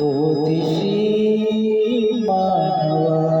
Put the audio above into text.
Atishi Manab